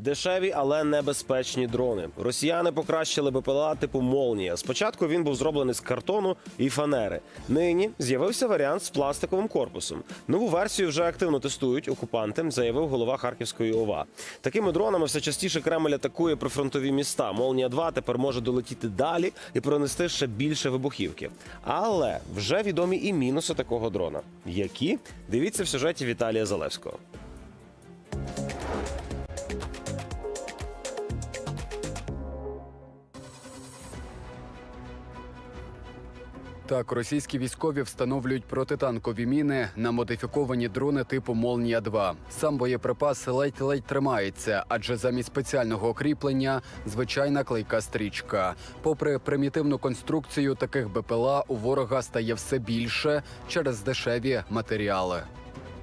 Дешеві, але небезпечні дрони. Росіяни покращили БПЛА типу Молнія. Спочатку він був зроблений з картону і фанери. Нині з'явився варіант з пластиковим корпусом. Нову версію вже активно тестують окупанти, заявив голова Харківської ОВА. Такими дронами все частіше Кремль атакує прифронтові міста. Молнія 2 тепер може долетіти далі і пронести ще більше вибухівки. Але вже відомі і мінуси такого дрона. Які дивіться в сюжеті Віталія Залевського. Так, російські військові встановлюють протитанкові міни на модифіковані дрони типу Молнія 2 Сам боєприпас ледь-ледь тримається, адже замість спеціального окріплення звичайна клейка стрічка. Попри примітивну конструкцію таких БПЛА, у ворога стає все більше через дешеві матеріали.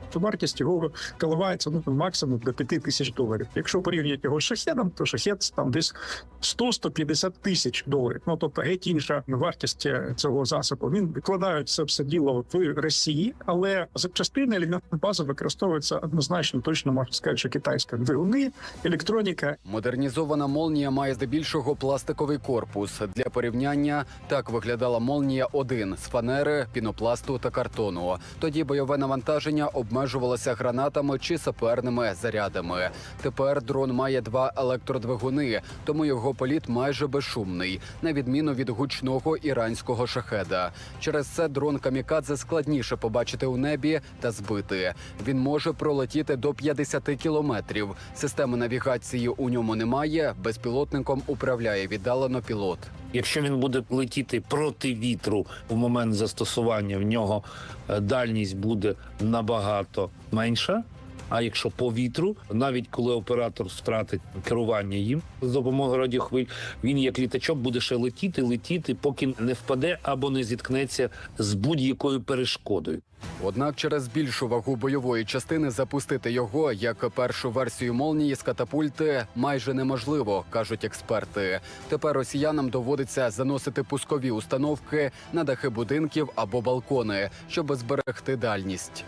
То вартість його коливається ну, максимум до 5 тисяч доларів. Якщо порівняти його з шахедом, то шахед там десь 100-150 тисяч доларів. Ну тобто геть інша вартість е, цього засобу. Він викладають це все діло в Росії, але запчастини елементна база використовується однозначно, точно можна сказати, що китайська двигуни, електроніка Модернізована молнія має здебільшого пластиковий корпус. Для порівняння так виглядала молнія 1 з фанери, пінопласту та картону. Тоді бойове навантаження обмежувалося гранатами чи саперними зарядами. Тепер дрон має два електродвигуни, тому його політ майже безшумний, на відміну від гучного іранського шахеда. Через це дрон камікадзе складніше побачити у небі та збити. Він може пролетіти до 50 кілометрів. Системи навігації у ньому немає. Безпілотником управляє віддалено пілот. Якщо він буде летіти проти вітру в момент застосування, в нього е, дальність буде набагато менша. А якщо по вітру, навіть коли оператор втратить керування їм з допомогою радіохвиль, він як літачок буде ще летіти, летіти, поки не впаде або не зіткнеться з будь-якою перешкодою. Однак через більшу вагу бойової частини запустити його як першу версію молнії з катапульти майже неможливо, кажуть експерти. Тепер росіянам доводиться заносити пускові установки на дахи будинків або балкони, щоб зберегти дальність.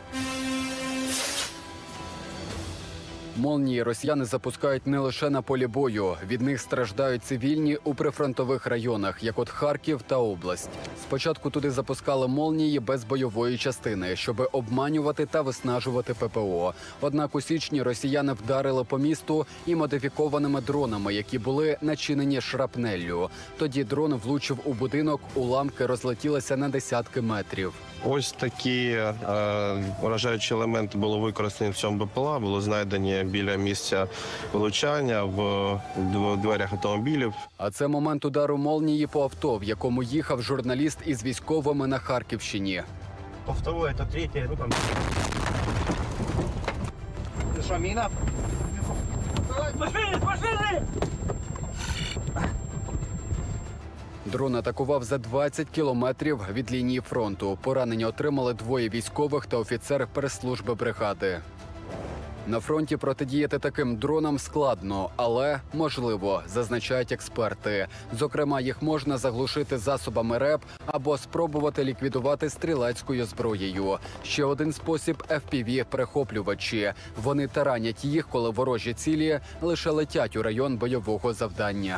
Молнії росіяни запускають не лише на полі бою. Від них страждають цивільні у прифронтових районах, як от Харків та область. Спочатку туди запускали молнії без бойової частини, щоб обманювати та виснажувати ППО. Однак у січні росіяни вдарили по місту і модифікованими дронами, які були начинені шрапнеллю. Тоді дрон влучив у будинок, уламки розлетілися на десятки метрів. Ось такі е, вражаючі елементи були використані в цьому БПЛА, були знайдені біля місця влучання в дв- дверях автомобілів. А це момент удару молнії по авто, в якому їхав журналіст із військовими на Харківщині. по второе, это третье, ну там. Ты что, мина? Машины, машины! Дрон атакував за 20 кілометрів від лінії фронту. Поранення отримали двоє військових та офіцер прес-служби бригади. На фронті протидіяти таким дронам складно, але можливо, зазначають експерти. Зокрема, їх можна заглушити засобами РЕП або спробувати ліквідувати стрілецькою зброєю. Ще один спосіб fpv перехоплювачі. Вони таранять їх, коли ворожі цілі лише летять у район бойового завдання.